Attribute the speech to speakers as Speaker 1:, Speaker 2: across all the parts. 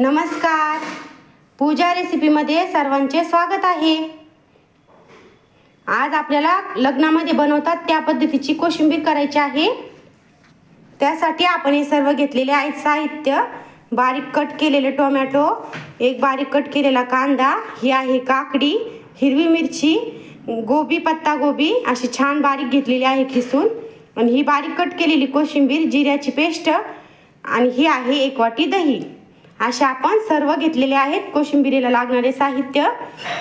Speaker 1: नमस्कार. पूजा रेसिपीमध्ये सर्वांचे स्वागत आहे. आज आपल्याला लग्नामध्ये बनवतात त्या पद्धतीची कोशिंबीर करायची आहे. त्यासाठी आपण हे सर्व घेतलेले आहेत साहित्य. बारीक कट केलेले टोमॅटो एक बारीक कट केलेला कांदा ही आहे काकडी हिरवी मिरची गोबी पत्ता गोबी अशी छान बारीक घेतलेली आहे खिसून. आणि ही बारीक कट केलेली कोशिंबीर जिऱ्याची पेस्ट आणि ही आहे एक वाटी दही. असे आपण सर्व घेतलेले आहेत. कोशिंबिरीला लागणारे साहित्य.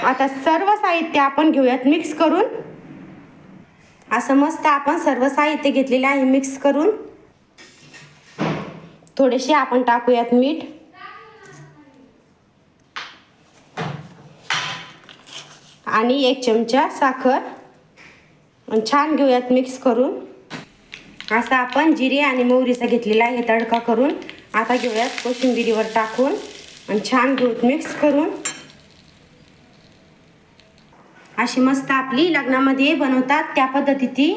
Speaker 1: आता सर्व साहित्य आपण घेऊयात मिक्स करून. असं मस्त आपण सर्व साहित्य घेतलेले आहे मिक्स करून. थोडेसे आपण टाकूयात मीठ. आणि एक चमचा साखर. छान घेऊयात मिक्स करून. असा आपण जिरे आणि मोहरीचा घेतलेला आहे तडका करून. आता घेऊयात कोशिंबिरीवर टाकून आणि छान दूध मिक्स करून. अशी मस्त आपली लग्नामध्ये बनवतात त्या पद्धतीची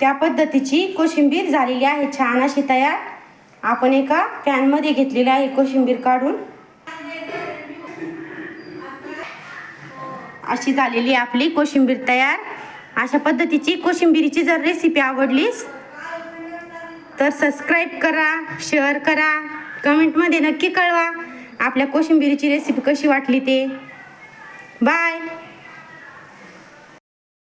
Speaker 1: त्या पद्धतीची कोशिंबीर झालेली आहे छान अशी तयार. आपण एका पॅनमध्ये घेतलेली आहे कोशिंबीर काढून. अशी झालेली आपली कोशिंबीर तयार. अशा पद्धतीची कोशिंबिरीची जर रेसिपी आवडलीस तर सबस्क्राईब करा शेअर करा कमेंटमध्ये नक्की कळवा आपल्या कोशिंबिरीची रेसिपी कशी वाटली ते. बाय